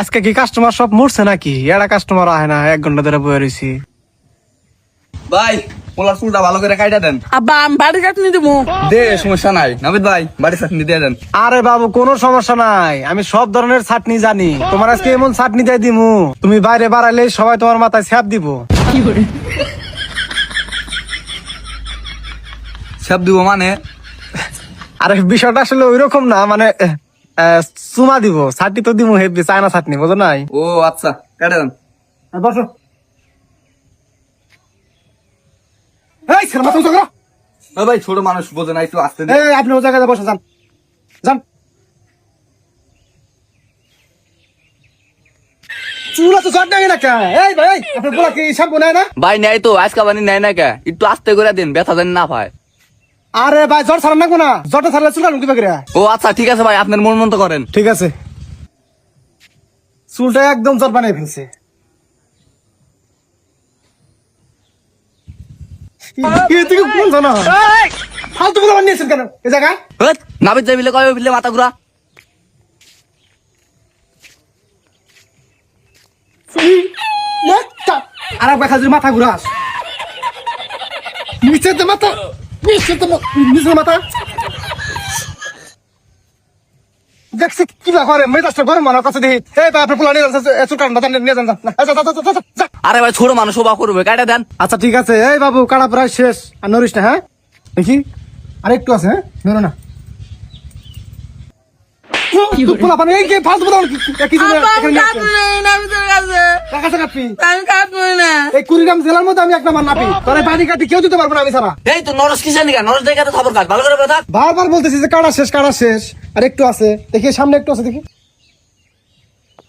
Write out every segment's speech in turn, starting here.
আজকে কি কাস্টমার সব মরছে নাকি? এরা কাস্টমার আহে না এক ঘণ্টা ধরে বয়ে রয়েছি ভাই পোলার চুলটা ভালো করে কাইটা দেন। আব্বা আমি বাড়ি কাটনি দেবো। দে সমস্যা নাই। নাবিদ ভাই বাড়ি চাটনি দিয়ে দেন। আরে বাবু কোনো সমস্যা নাই। আমি সব ধরনের চাটনি জানি। তোমার আজকে এমন চাটনি দিয়ে দিমু। তুমি বাইরে বাড়াইলে সবাই তোমার মাথায় ছ্যাপ দিব। সব দিব মানে? আরে বিষয়টা আসলে ওই রকম না মানে চুমা দিব চাটনি তো দিমু হেবি চায়না চাটনি বুঝো নাই? ও আচ্ছা কাটে দেন। বসো। এই ছেলে মাথা উঁচু ও ভাই ছোট মানুষ বোঝে না একটু আসতে এই, আপনি ও জায়গায় বসে যান। যান। চুলা তো জট নাই না কে এই ভাই আপনি বলা কি শ্যাম্পু নেয় না? ভাই নেয় তো আজকা বানি নেয় না কে? একটু আস্তে করে দিন ব্যথা জানি না পায়। আরে ভাই জ্বর ছাড়া নাকবো না। জ্বরটা ছাড়লে চুল কাটুন কিবা ও আচ্ছা ঠিক আছে ভাই আপনার মন মতো করেন। ঠিক আছে। চুলটা একদম জ্বর বানিয়ে ফেলছে। ফালতু বানিয়েছেন কেন? এ জায়গায় হ্যাট, নাবিদ যাই বিলে কয় বিলে মাথা ঘুরা। আর এক দেখা মাথা ঘুরাস। যে মাথা নিচের মাথা? দেখছি কি বা করে মেজাজটা গরম মানার কাছে দেখি। এই আপনার পোলা নিয়ে চুল কাটুন বাজার নিয়ে যান। আরে ভাই ছোট মানুষ ওবা করবে কাটে দেন। আচ্ছা ঠিক আছে। এই বাবু কাটা প্রায় শেষ। আর নড়িস না হ্যাঁ? দেখি। আর একটু আছে হ্যাঁ? না। পোলা পানি, এই ফালতু কি- জন্য আমি? কাটবো না এই কুড়িগ্রাম জেলার মধ্যে আমি নাপি তোর কাটি কেউ দিতে পারব না আমি ছাড়া। এই তো নরস কিসের নিকা? নরস দেখে তো খবর কাট ভালো করে ব্যথা বারবার বলতেছি যে কাটা শেষ কাটা শেষ আর একটু আছে। দেখি সামনে একটু আছে দেখি।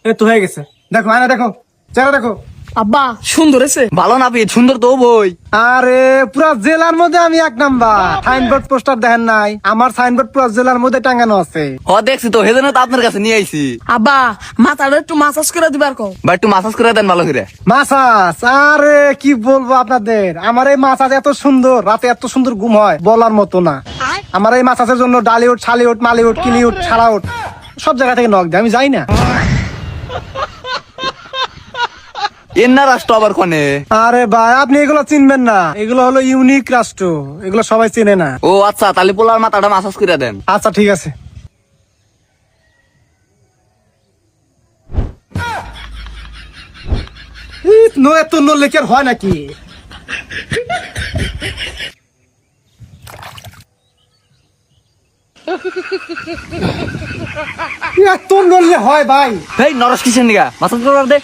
এ তো হয়ে গেছে। দেখো আয়না দেখো চেহারা দেখো। আব্বা সুন্দর আছে ভালো নাপিত সুন্দর তো বই আরে পুরা জেলার মধ্যে আমি এক নাম্বার। সাইনবোর্ড পোস্টার দেখেন নাই। আমার সাইনবোর্ড পুরা জেলার মধ্যে টাঙানো আছে। হ দেখছি তো সেজন্য তো আপনার কাছে নিয়ে আইছি। আব্বা মাথাটা একটু মাসাজ করে দিবার কও। ভাই একটু মাসাজ করে দেন ভালো করে। মাসাজ আরে কি বলব আপনাদের? আমার এই মাসাজ এত সুন্দর রাতে এত সুন্দর ঘুম হয় বলার মতো না। আমার এই মাসাজের জন্য ডালিউড শালিউড মালিউড কিলিউড ছাড়াউড সব জায়গা থেকে নক দেয় আমি যাই না। এর না রাষ্ট্র আবার কনে? আরে ভাই আপনি এগুলো চিনবেন না। এগুলো হলো ইউনিক রাষ্ট্র। এগুলো সবাই চেনে না। ও আচ্ছা তাহলে পোলার মাথাটা মাসাজ করে দেন। আচ্ছা ঠিক আছে। নো এত আর হয় নাকি? এত নড়লে হয় ভাই। এই নরস কিসের নিকা মাসাজ করে দে।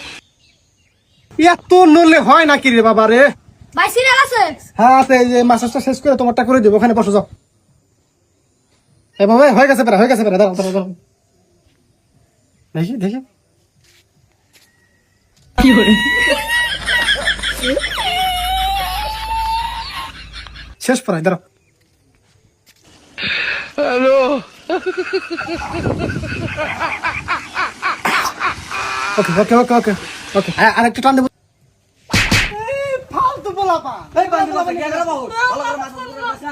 এত নড়লে হয় নাকি রে বাবা রে? ভাই সিরিয়াল আছে হ্যাঁ তো এই যে মাসাজটা শেষ করে তোমারটা করে দেবো ওখানে বসে যাও। এ বাবা হয়ে গেছে প্রায় হয়ে গেছে প্রায় দাঁড়াও দেখি শেষ প্রায় দাঁড়াও। ওকে ওকে ওকে ওকে। ওকে আরেকটা টান দেবো। ফালতু বলাপা এই বান্ধব ভালো করে মাসাজ করে